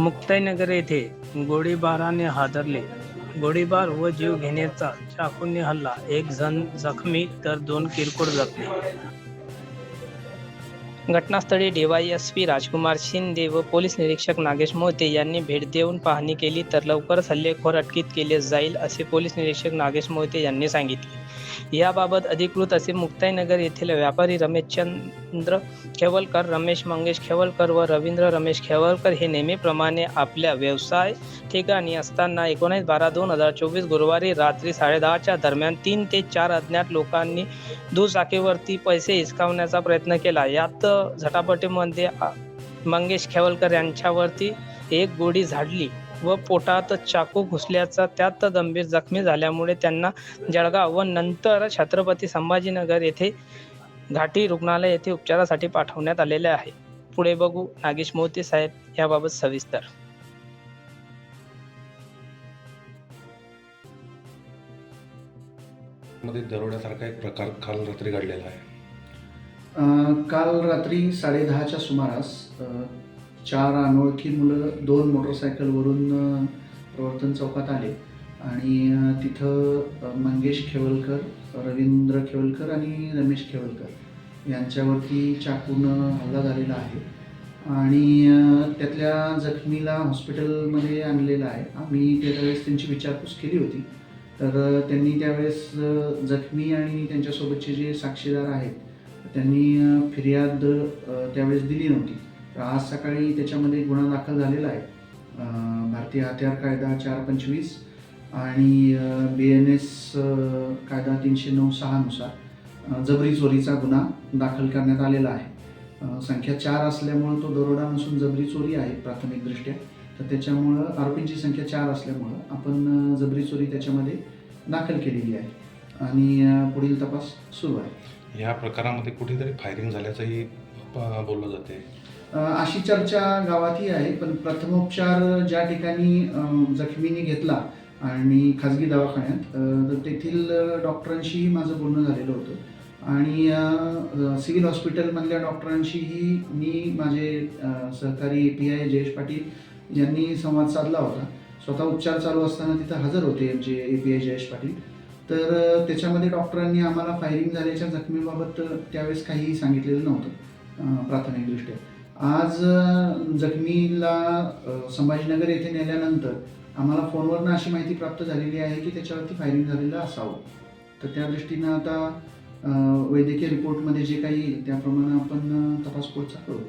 मुक्ताईनगर येथे गोळीबाराने हादरले. गोळीबार व जीव घेण्याचा चाकूने हल्ला. एक जण जखमी तर दोन किरकोळ जखमी. घटनास्थळी डीवायएसपी राजकुमार शिंदे व पोलीस निरीक्षक नागेश मोहिते यांनी भेट देऊन पाहणी केली तर लवकरच हल्लेखोर अटकित केले जाईल असे पोलीस निरीक्षक नागेश मोहिते यांनी सांगितले. याबाबत अधिकृत असे मुक्ताईनगर येथील व्यापारी रमेशचंद्र खेवलकर रमेश मंगेश खेवलकर व रवींद्र रमेश खेवलकर हे नेहमीप्रमाणे आपल्या व्यवसाय ठिकाणी असताना एकोणीस बारा दोन हजार चोवीस गुरुवारी रात्री साडेदहाच्या दरम्यान तीन ते चार अज्ञात लोकांनी दुचाकीवरती पैसे हिसकावण्याचा प्रयत्न केला. यात झटापटीमध्ये मंगेश खेवलकर यांच्यावरती एक गोडी झाडली. व पोटात चाकू घुसल्याचा त्यात गंभीर जखमी झाल्यामुळे त्यांना जळगाव व नंतर छत्रपती संभाजीनगर येथे घाटी रुग्णालय येथे उपचारासाठी पाठवण्यात आलेले आहे. पुढे बघू नागेश मोहिते साहेब याबाबत सविस्तर. मध्ये दरोड्यासारखा एक प्रकार काल रात्री घडलेला आहे. काल रात्री साडेदहाच्या सुमारास चार अनोळखी मुलं दोन मोटरसायकलवरून प्रवर्तन चौकात आले. आणि तिथं मंगेश खेवलकर रवींद्र खेवलकर आणि रमेश खेवलकर यांच्यावरती चाकून हल्ला झालेला आहे. आणि त्यातल्या जखमीला हॉस्पिटलमध्ये आणलेलं आहे. आम्ही त्यावेळेस त्यांची विचारपूस केली होती. तर त्यांनी त्यावेळेस जखमी आणि त्यांच्यासोबतचे जे साक्षीदार आहेत त्यांनी फिर्याद त्यावेळेस दिली नव्हती. तर आज सकाळी त्याच्यामध्ये गुन्हा दाखल झालेला आहे. भारतीय हत्यार कायदा चार पंचवीस आणि बी एन एस कायदा तीनशे नऊ सहानुसार जबरी चोरीचा गुन्हा दाखल करण्यात आलेला आहे. संख्या चार असल्यामुळं तो दरोडा नसून जबरी चोरी आहे प्राथमिकदृष्ट्या. तर त्याच्यामुळं आरोपींची संख्या चार असल्यामुळं आपण जबरी चोरी त्याच्यामध्ये दाखल केलेली आहे. आणि पुढील तपास सुरू आहे. या प्रकारामध्ये कुठेतरी फायरिंग झाल्याचंही प- बोललं जाते अशी चर्चा गावातही आहे पण प्रथमोपचार ज्या ठिकाणी जखमीने घेतला आणि खाजगी दवाखान्यात तर तेथील डॉक्टरांशीही माझं बोलणं झालेलं होतं. आणि सिव्हिल हॉस्पिटलमधल्या डॉक्टरांशीही मी माझे सहकारी A P I Jayesh Patil यांनी संवाद साधला होता. स्वतः उपचार चालू असताना तिथं हजर होते आमचे A P I Jayesh Patil. तर त्याच्यामध्ये डॉक्टरांनी आम्हाला फायरिंग झाल्याच्या जखमीबाबत त्यावेळेस काही सांगितलेलं नव्हतं प्राथमिकदृष्ट्या. आज जखमीला संभाजीनगर येथे नेल्यानंतर आम्हाला फोनवरनं अशी माहिती प्राप्त झालेली आहे की त्याच्यावरती फायरिंग झालेलं असावं. तर त्या दृष्टीनं आता वैद्यकीय रिपोर्टमध्ये जे काही येईल त्याप्रमाणे आपण तपास पुढचा करू.